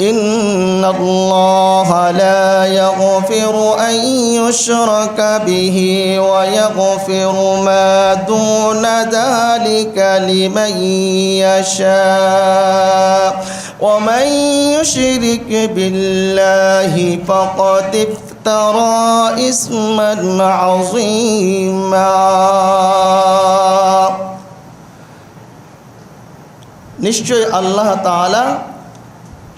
إن الله لا يغفر أن يشرك به ويغفر ما دون ذلك لمن يشاء ومن يشرك بالله فقد افترى إثما عظيما নিশ্চয় আল্লাহ তাআলা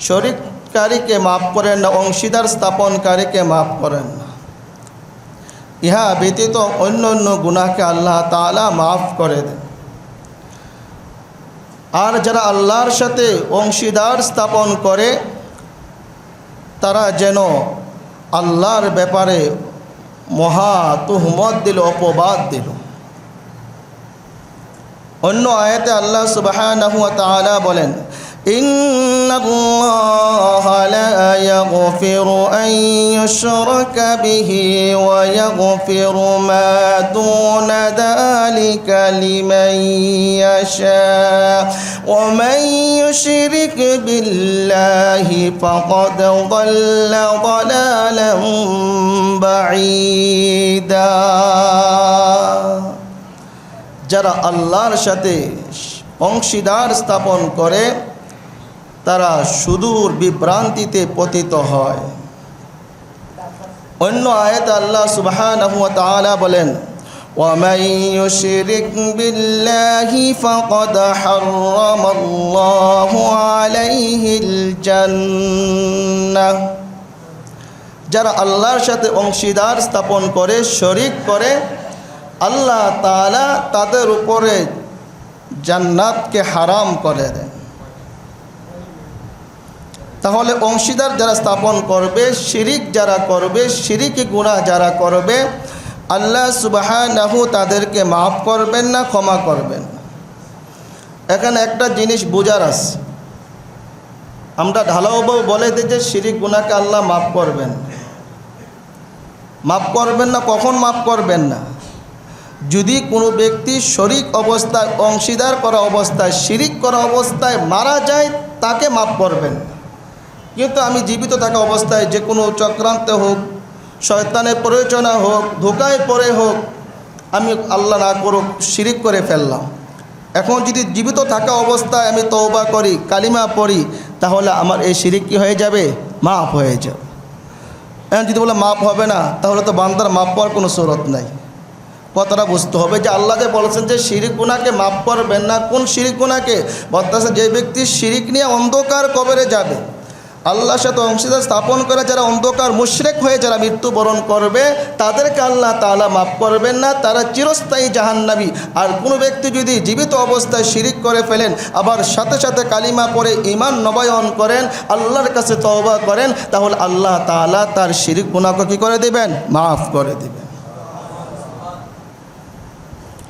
শরিককারীকে মাফ করেন না, অংশীদার স্থাপনকারীকে মাফ করেন না। ইহা ব্যতীত অন্য অন্য গুনাহকে আল্লাহ তাআলা মাফ করে দেন। আর যারা আল্লাহর সাথে অংশীদার স্থাপন করে, তারা যেন আল্লাহর ব্যাপারে মহা তুহমত দিল, অপবাদ দিল। অন্য আয়াতে আল্লাহ তাআলা বলেন إن الله لا يغفر أن يشرك به ويغفر ما دون ذلك لمن يشاء ومن يشرك بالله فقد ضل ضلالا بعيدا যারা আল্লাহর সাথে অংশীদার স্থাপন করে তারা সুদূর বিভ্রান্তিতে পতিত হয় অন্য আয়াত আল্লাহ সুবহানাহু ওয়া তাআলা বলেন ومن يشرك بالله فقد حرم الله عليه الجنة যারা আল্লাহর সাথে অংশীদার স্থাপন করে শরিক করে আল্লাহ তাআলা তাদের উপরে জান্নাতকে হারাম করে দেন তাহলে অংশীদার যারা স্থাপন করবে, শিরিক যারা করবে, শিরিকি গুণা যারা করবে, আল্লাহ সুবাহানাহু তাদেরকে মাফ করবেন না, ক্ষমা করবেন এখানে একটা জিনিস বোঝার আছে। আমরা ঢালাওভাবে বলে দিই যে শিরিক গুণাকে আল্লাহ মাফ করবেন মাফ করবেন না, কখন মাফ করবেন না? যদি কোনো ব্যক্তি শরিক অবস্থায়, অংশীদার করা অবস্থায়, শিরিক করা অবস্থায় মারা যায়, তাকে মাফ করবেন কিন্তু আমি জীবিত থাকা অবস্থায় যে কোনো চক্রান্তে হোক, শয়তানের প্রয়োজনা হোক, ধোকায় পড়ে হোক, আমি আল্লাহ না করুক, শিরিক করে ফেললাম। এখন যদি জীবিত থাকা অবস্থায় আমি তওবা করি, কালিমা পড়ি, তাহলে আমার এই শিরিক কি হয়ে যাবে? মাফ হয়ে যাবে। এখন যদি বলে মাপ হবে না, তাহলে তো বান্দার মাপ পাওয়ার কোনো সুরত নাই। কথাটা বুঝতে হবে যে আল্লাহ যে বলেছেন যে শিরিক গুণাকে মাফ করবেন না। কোন শিরিক গুণাকে বলতেছে যে ব্যক্তি শিরিক নিয়ে অন্ধকার কবরে যাবে। আল্লাহর সাথে অংশীদার স্থাপন করে যারা অন্ধকার মুশরেক হয়ে যারা মৃত্যুবরণ করবে, তাদেরকে আল্লাহ তাআলা মাফ করবেন না। তারা চিরস্থায়ী জাহান্নাবী আর কোনো ব্যক্তি যদি জীবিত অবস্থায় শিরিক করে ফেলেন, আবার সাথে সাথে কালিমা পরে ইমান নবায়ন করেন, আল্লাহর কাছে তওবা করেন, তাহলে আল্লাহ তাআলা তার শিরিক গুণাকে কী করে দেবেন? মাফ করে দেবেন।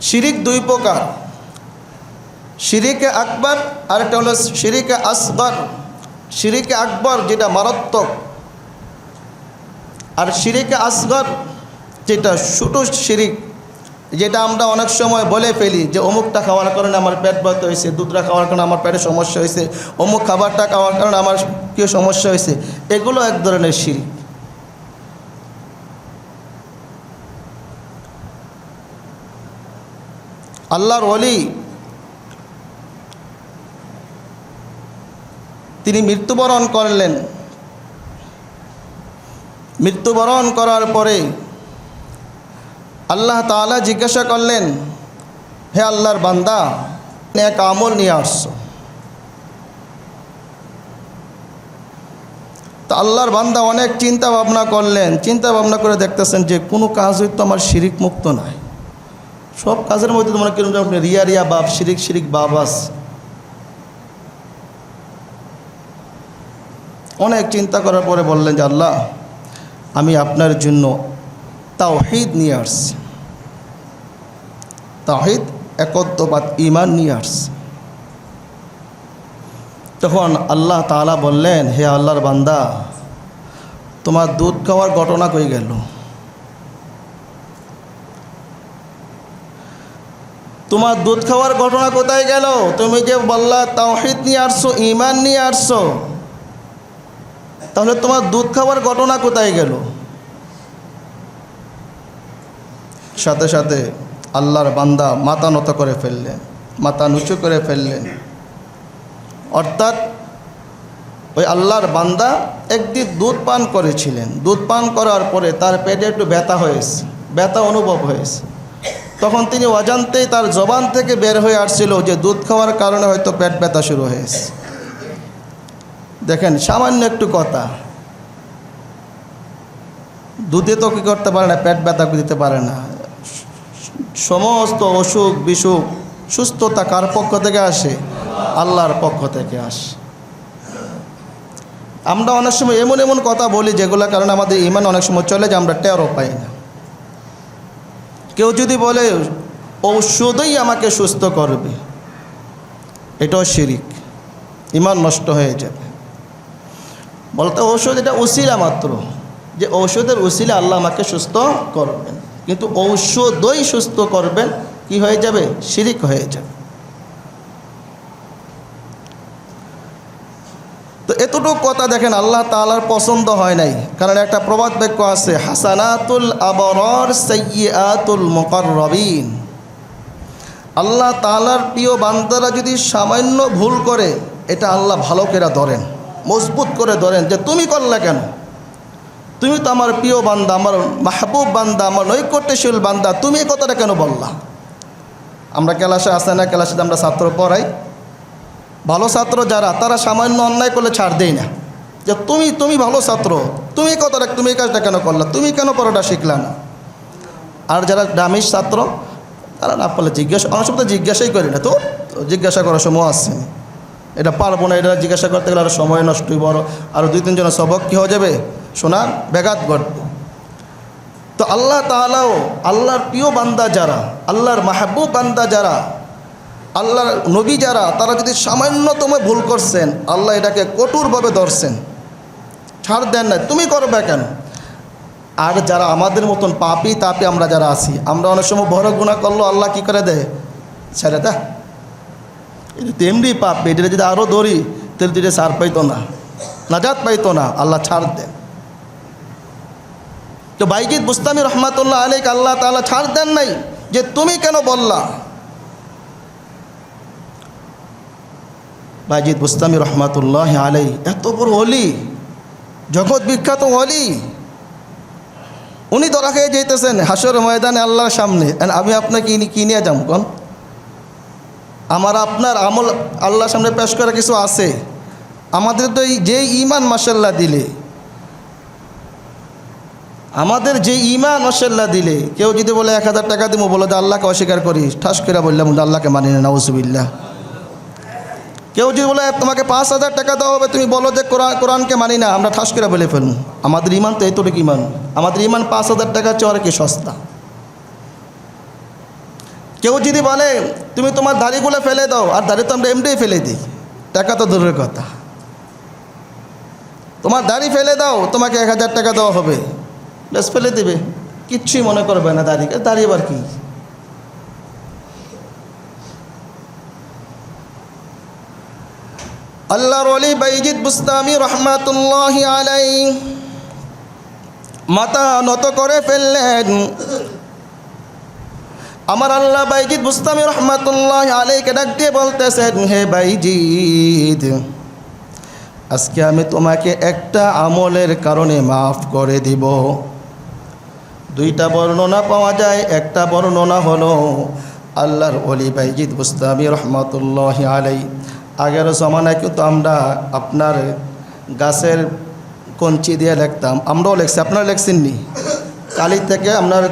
শিরিক দুই প্রকার। শিরিকে আকবর, আরেকটা হলো শিরিকে আসগর। শিরিকে আকবর যেটা মারাত্মক। আর শিরিকে আসগর যেটা ছোটো শিরিক, যেটা আমরা অনেক সময় বলে ফেলি যে, অমুকটা খাওয়ার কারণে আমার পেট ব্যথা হয়েছে, দুধটা খাওয়ার কারণে আমার পেটে সমস্যা হয়েছে, অমুক খাবারটা খাওয়ার কারণে আমার কী সমস্যা হয়েছে। এগুলো এক ধরনের শিরিক। আল্লাহর অলি তিনি মৃত্যুবরণ করলেন। মৃত্যুবরণ করার পরে আল্লাহ তাআলা জিজ্ঞাসা করলেন, হে আল্লাহর বান্দা এক আমল নিয়ে আসছো। তো আল্লাহর বান্দা অনেক চিন্তা ভাবনা করলেন। চিন্তা ভাবনা করে দেখতেছেন যে কোনো কাজ হয়তো আমার শিরিক মুক্ত নয় সব কাজের মধ্যে তোমার আপনি রিয়া রিয়া বাপ, শিরিক শিরিক বাপ আছে। অনেক চিন্তা করার পরে বললেন যে, আল্লাহ, আমি আপনার জন্য তাওহিদ নিয়ে আসছি। তাওহিদ, একত্ববাদ ইমান নিয়ে আসছি। তখন আল্লাহ তাআলা বললেন, হে আল্লাহর বান্দা, তোমার দুধ খাওয়ার ঘটনা কই গেল? তোমার দুধ খাওয়ার ঘটনা কোথায় গেল? তুমি যে বললা, তাওহিদ নিয়ে আসছো ইমান নিয়ে আসছো তাহলে তোমার দুধ খাওয়ার ঘটনা কোথায় গেল? সাথে সাথে আল্লাহর বান্দা মাথা নত করে ফেললেন মাথা নুচু করে ফেললেন অর্থাৎ ওই আল্লাহর বান্দা একদিন দুধ পান করেছিলেন। দুধ পান করার পরে তার পেটে একটু ব্যথা হয়েছে, ব্যথা অনুভব হয়েছে। তখন তিনি অজান্তেই তার জবান থেকে বের হয়ে আসছিল যে দুধ খাওয়ার কারণে হয়তো পেট ব্যথা শুরু হয়েছে। দেখেন, সামান্য একটু কথা। দুধে তো কী করতে পারে না, পেট ব্যথা দিতে পারে না। সমস্ত অসুখ বিসুখ সুস্থতা কার পক্ষ থেকে আসে? আল্লাহর পক্ষ থেকে আসে। আমরা অনেক সময় এমন এমন কথা বলি যেগুলোর কারণে আমাদের ইমান অনেক সময় চলে যে আমরা টেরও পাই না। কেউ যদি বলে, ঔষধই আমাকে সুস্থ করবে। এটাও শিরিক। ইমান নষ্ট হয়ে যাবে। বলতে ঔষধ এটা উসিলা মাত্র। যে ঔষধের উসিলে আল্লাহ আমাকে সুস্থ করবেন। কিন্তু ঔষধই সুস্থ করবেন, কি হয়ে যাবে? শিরিক হয়ে যাবে। তো এতটুকু কথা দেখেন, আল্লাহ তালার পছন্দ হয় নাই। কারণ একটা প্রবাদ বাক্য আছে, হাসানাতুল আবরর সৈয়াতুল রবিন আল্লাহ তালার প্রিয় বান্দারা যদি সামান্য ভুল করে, এটা আল্লাহ ভালো করে ধরেন। মজবুত করে ধরেন যে তুমি করলে কেন? তুমি তো আমার প্রিয় বান্দা, আমার মাহবুব বান্দা, আমার নৈকট্যশীল বান্দা, তুমি এই কথাটা কেন বললা? আমরা ক্লাসে আসে না, ক্লাসে আমরা ছাত্র পড়াই। ভালো ছাত্র যারা, তারা সামান্য অন্যায় করলে ছাড় দেয় না। যে তুমি তুমি ভালো ছাত্র, তুমি কথাটা, তুমি এই কাজটা কেন করলা? তুমি কেন পড়াটা শিখলা না? আর যারা ডামিস ছাত্র, তারা না পারলে জিজ্ঞাসা, অনেক তো জিজ্ঞাসাই করি না। তো জিজ্ঞাসা করার সময় আসছে এটা পারব না, এটা জিজ্ঞাসা করতে গেলে আরও সময় নষ্ট বড় আরও দুই তিনজনের সবক কী হয়ে যাবে? শোনার ব্যাঘাত ঘটবে। তো আল্লাহ তালাও আল্লাহর প্রিয় বান্দা যারা, আল্লাহর মাহবুব বান্দা যারা, আল্লাহর নবী যারা, তারা যদি সামান্যতম ভুল করছেন, আল্লাহ এটাকে কঠোরভাবে ধরছেন। ছাড় দেন না, তুমি করবে কেন? আর যারা আমাদের মতন পাপি তাপি আমরা যারা আছি, আমরা অনেক সময় বড় গুণা করল আল্লাহ কি করে দেয়? ছেড়ে দেয়। এটা পাপ এটা যদি আরও ধরি, তাহলে তো এটা সার পাইতো না। নাজাত পাইতো না, আল্লাহ ছাড় দেন। তো বাইজিদ বুস্তামি রহমাতুল্লাহ আলিক আল্লাহ তাআলা ছাড় দেন নাই, যে তুমি কেন বললা? বাইজিদ বুস্তামি রহমাতুল্লাহ আলাই এত বড় অলি, জগৎ বিখ্যাত অলি। উনি ধরা খেয়ে যেতেছেন হাসর ময়দানে আল্লাহর সামনে। আমি আপনাকে ইনি কি যাম, কোন? আমার আপনার আমল আল্লাহর সামনে পেশ করা কিছু আছে। আমাদের তো এই যে ইমান মাসাল্লাহ দিলে, আমাদের যে ইমান মাসাল্লাহ দিলে, কেউ যদি বলে এক হাজার টাকা দিব বলে আল্লাহকে অস্বীকার করি ঠাস করে বললাম আল্লাহকে মানি না, নাউজুবিল্লাহ। কেউ যদি বলে, তোমাকে পাঁচ হাজার টাকা দেওয়া হবে, তুমি বলো যে কোরআন কোরআনকে মানি না, আমরা ঠাস করে বলে ফেলুন আমাদের ইমান তো এতটুকু ইমান আমাদের ইমান পাঁচ হাজার টাকা চেয়ে অনেক সস্তা। কেউ যদি বলে, তুমি তোমার দাড়িগুলো ফেলে দাও, আর দাড়ি তো আমরা এমনিই ফেলে দিই। টাকা তো দূরের কথা। তোমার দাড়ি ফেলে দাও, তোমাকে এক হাজার টাকা দেওয়া হবে। বেশ ফেলে দেবে। কিচ্ছুই মনে করবে না দাড়িকে দাড়ি আবার কি? আল্লাহর অলি বাইজিদ বুস্তামি রহমাতুল্লাহ আলাই মাথা নত করে ফেললেন। আমার আল্লাহ বাইজিদ বুস্তামি রহমাতুল্লাহ আলাইকে ডাক দিয়ে বলতেছেন, হে বাইজিদ, আজকে আমি তোমাকে একটা আমলের কারণে মাফ করে দিব। দুইটা বর্ণনা পাওয়া যায়। একটা বর্ণনা হলো, আল্লাহর অলি বাইজিদ বুস্তামি রহমতুল্লাহ আলাই। আগের জমানায় কিন্তু আমরা আপনার গাছের কঞ্চি দিয়ে লিখতাম। আমরাও লেখছি, আপনারা লেখছেননি? কালি থেকে আপনার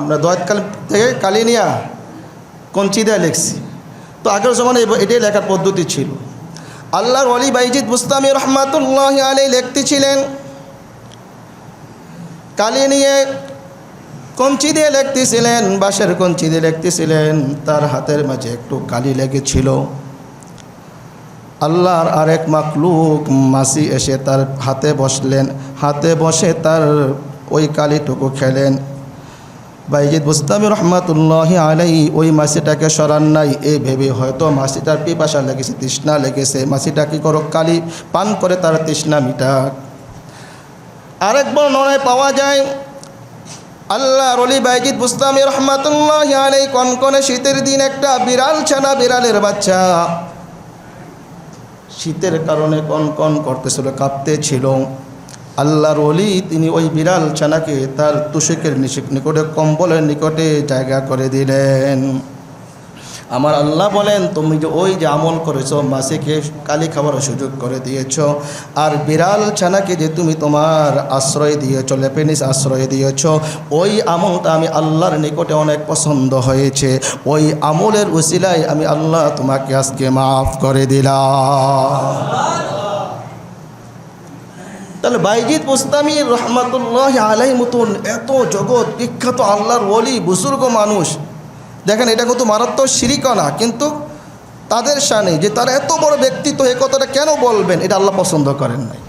আপনার দয়াত কালি থেকে কালি নিয়া কঞ্চি দিয়ে লেখছি। তো আগের জমানায় এটাই লেখার পদ্ধতি ছিল। আল্লাহর অলি বাইজিদ বুস্তামি রহমাতুল্লাহ আলী লিখতেছিলেন কালি নিয়ে কঞ্চি দিয়ে লিখতেছিলেন, বাঁশের কঞ্চি দিয়ে লিখতেছিলেন, তার হাতের মাঝে একটু কালি লেগেছিল। আল্লাহর আরেক মাকলুক মাসি এসে তার হাতে বসলেন, হাতে বসে তার ওই কালিটুকু খেলেন। বাইজিদ বুস্তামি রহমাতুল্লাহ আলাই ওই মাসিটাকে সরান নাই। এই ভেবে হয়তো মাসিটার পিপাসা লেগেছে, তৃষ্ণা লেগেছে। মাসিটা কি করো কালি পান করে তার তৃষ্ণা মিটাক। আরেক বর্ণনায় পাওয়া যায়, আল্লাহ রলি বাইজিদ বুস্তামি রহমাতুল্লাহ আলাই কনকনে শীতের দিন একটা বিড়াল ছানা, বিড়ালের বাচ্চা। শীতের কারণে কনকন করতেছিল, কাঁপতেছিল। আল্লাহর অলি তিনি ওই বিড়াল ছানাকে তার তুষেকের নিকটে, কম্বলের নিকটে জায়গা করে দিলেন। আমার আল্লাহ বলেন, তুমি যে ওই যে আমল করেছ মাসিকে কালি খাবার সুযোগ করে দিয়েছ, আর বিড়াল ছানাকে যে তুমি তোমার আশ্রয় দিয়েছ, লেপেনিস আশ্রয় দিয়েছ, ওই আমলটা আমি আল্লাহর নিকটে অনেক পছন্দ হয়েছে। ওই আমলের উসিলায় আমি আল্লাহ তোমাকে আজকে মাফ করে দিলাম। বাইজিদ মুস্তামি রহমাতুল্লাহ আলাই মতন, এত জগৎ, বিখ্যাত আল্লাহর ওলি, বুজুর্গ মানুষ। দেখেন, এটা কিন্তু মারাত্মক শিরিক না কিন্তু তাদের সানে যে তারা এত বড় ব্যক্তিত্ব, এ কথাটা কেন বলবেন? এটা আল্লাহ পছন্দ করেন নাই।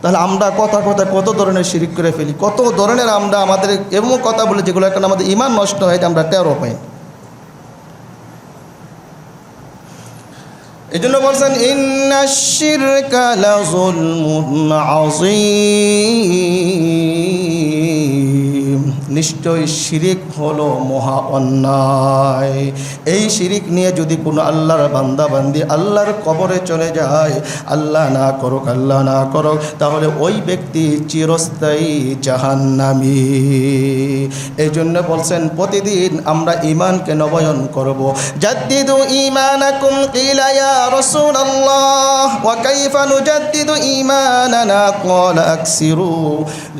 তাহলে আমরা কথা কথা কত ধরনের শিরিক করে ফেলি? কত ধরনের আমরা আমাদের এমন কথা বলি যেগুলো এখন আমাদের ইমান নষ্ট হয়, এটা আমরা টেরো পাই এই জন্য বলছেন ইন্নাশির কালা জুলমুন আযীম। নিশ্চয় শিরিক হলো মহা অন্যায়। এই শিরিক নিয়ে যদি কোনো আল্লাহর বান্দা বান্দি আল্লাহর কবরে চলে যায়, আল্লাহ না করুক, আল্লাহ না করুক, তাহলে ওই ব্যক্তি চিরস্থায়ী জাহান্নামী। এই জন্য বলছেন, প্রতিদিন আমরা ইমানকে নবায়ন করব। জাদ্দিদু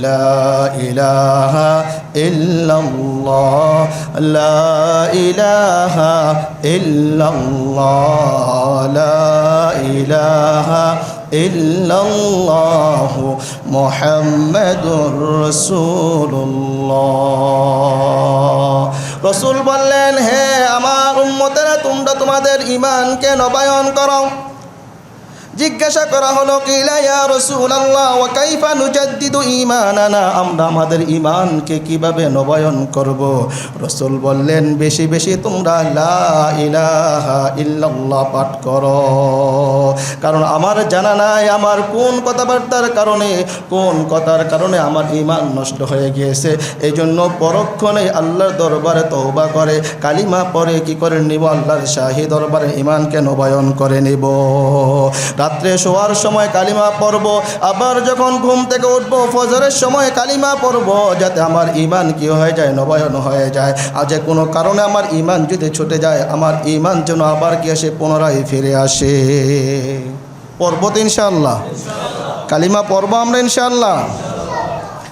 লা ইলাহা ইল্লাল্লাহ, লা ইলাহা ইল্লাল্লাহ, লা ইলাহা ইল্লাল্লাহ মুহাম্মাদুর রাসূলুল্লাহ। রসুল বললেন, হে আমার উম্মতেরা, তোমরা তোমাদের ইমানকে নবায়ন করো। জিজ্ঞাসা করা হলো আল্লাহ ও কাইফা আমরা আমাদের ইমানকে কীভাবে নবায়ন করব? রসুল বললেন, বেশি বেশি তোমরা লা ইলাহা ইল্লাল্লাহ পাঠ করো। কারণ আমার জানা নাই আমার কোন কথাবার্তার কারণে, কোন কথার কারণে আমার ইমান নষ্ট হয়ে গিয়েছে। এই জন্য পরক্ষণে আল্লাহর দরবারে তৌবা করে, কালিমা পরে কি করে নিব? আল্লাহর শাহী দরবারে ইমানকে নবায়ন করে নিব। রাত্রে শোয়ার সময় কালিমা পড়ব, আবার যখন ঘুম থেকে উঠবো, ফজরের সময় কালিমা পড়ব, যাতে আমার ইমান কি হয়ে যায়, নবায়ন হয়ে যায়। যে কোনো কারণে আমার ইমান যদি ছুটে যায়, আমার ইমান যেন আবার কি আসে, পুনরায় ফিরে আসে। পর্বত ইনশাল্লাহ কালিমা পর্ব আমরা ইনশাল্লাহ